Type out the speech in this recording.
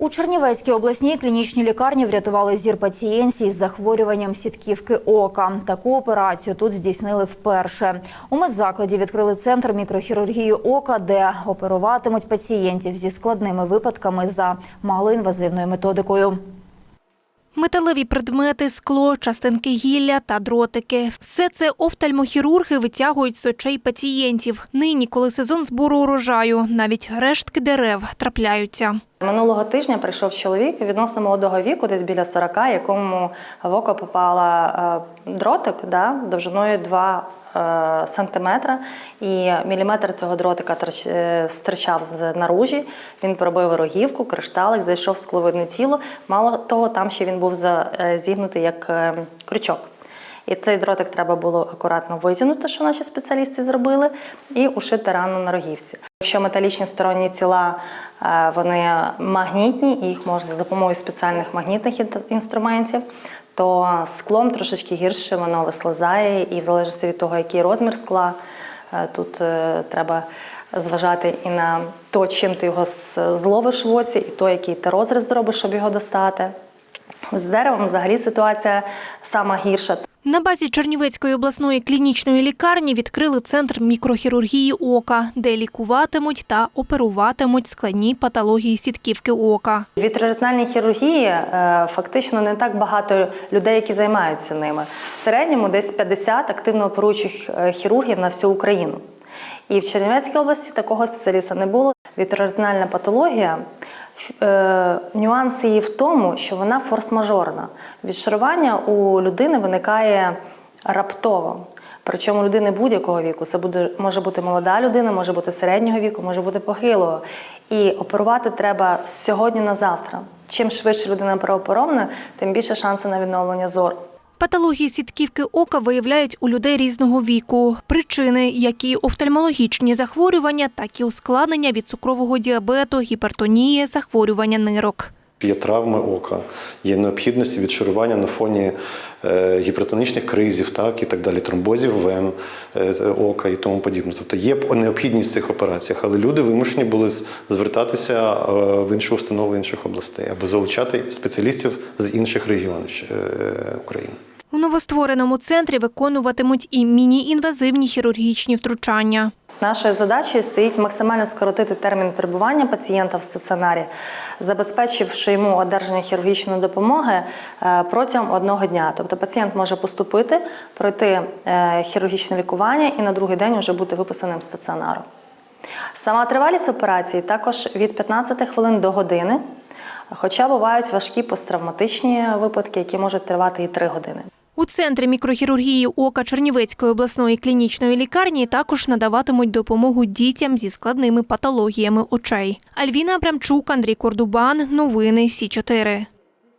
У Чернівецькій обласній клінічній лікарні врятували зір пацієнтів із захворюванням сітківки ока. Таку операцію тут здійснили вперше. У медзакладі відкрили центр мікрохірургії ока, де оперуватимуть пацієнтів зі складними випадками за малоінвазивною методикою. Металеві предмети, скло, частинки гілля та дротики. Все це офтальмохірурги витягують з очей пацієнтів. Нині, коли сезон збору урожаю, навіть рештки дерев трапляються. Минулого тижня прийшов чоловік відносно молодого віку, десь біля 40, якому в око попала е, дротик да, довжиною 2 е, сантиметра, і міліметр цього дротика е, стирчав з наружі. Він пробив рогівку, кришталик, зайшов в скловидне тіло. Мало того, там ще він був зігнутий як крючок. І цей дротик треба було акуратно витягнути, що наші спеціалісти зробили, і ушити рану на рогівці. Якщо металічні сторонні тіла е, вони магнітні, і їх можна за допомогою спеціальних магнітних інструментів, то склом трошечки гірше воно вислизає, і в залежності від того, який розмір скла, е, тут е, треба зважати і на то, чим ти його зловиш в оці, і то, який ти розріз зробиш, щоб його достати. З деревом взагалі ситуація сама гірша. На базі Чернівецької обласної клінічної лікарні відкрили центр мікрохірургії ока, де лікуватимуть та оперуватимуть складні патології сітківки ока. В вітреретинальній хірургії е, фактично не так багато людей, які займаються ними. В середньому десь 50 активно оперуючих е, хірургів на всю Україну. І в Чернівецькій області такого спеціаліста не було. Вітреретинальна патологія. Е, Нюанс її в тому, що вона форс-мажорна. Відшарування у людини виникає раптово. Причому людини будь-якого віку. Це буде може бути молода людина, може бути середнього віку, може бути похилого. І оперувати треба з сьогодні на завтра. Чим швидше людина прооперована, тим більше шанси на відновлення зору. Патології сітківки ока виявляють у людей різного віку. Причини, як і офтальмологічні захворювання, так і ускладнення від цукрового діабету, гіпертонії, захворювання нирок. Є травми ока, є необхідність відшарування на фоні е, гіпертонічних кризів, так і так далі, тромбозів вен е, ока і тому подібне. Тобто є необхідність в цих операціях, але люди вимушені були звертатися е, в інші установи інших областей або залучати спеціалістів з інших регіонів України. Новоствореному центрі виконуватимуть і міні-інвазивні хірургічні втручання. Нашою задачею стоїть максимально скоротити термін перебування пацієнта в стаціонарі, забезпечивши йому одержання хірургічної допомоги е, протягом одного дня. Тобто пацієнт може поступити, пройти е, хірургічне лікування і на другий день вже бути виписаним з стаціонару. Сама тривалість операції також від 15 хвилин до години, хоча бувають важкі посттравматичні випадки, які можуть тривати і 3 години. У центрі мікрохірургії ока Чернівецької обласної клінічної лікарні також надаватимуть допомогу дітям зі складними патологіями очей. Альвіна Абрамчук, Андрій Кордубан. Новини Сі 4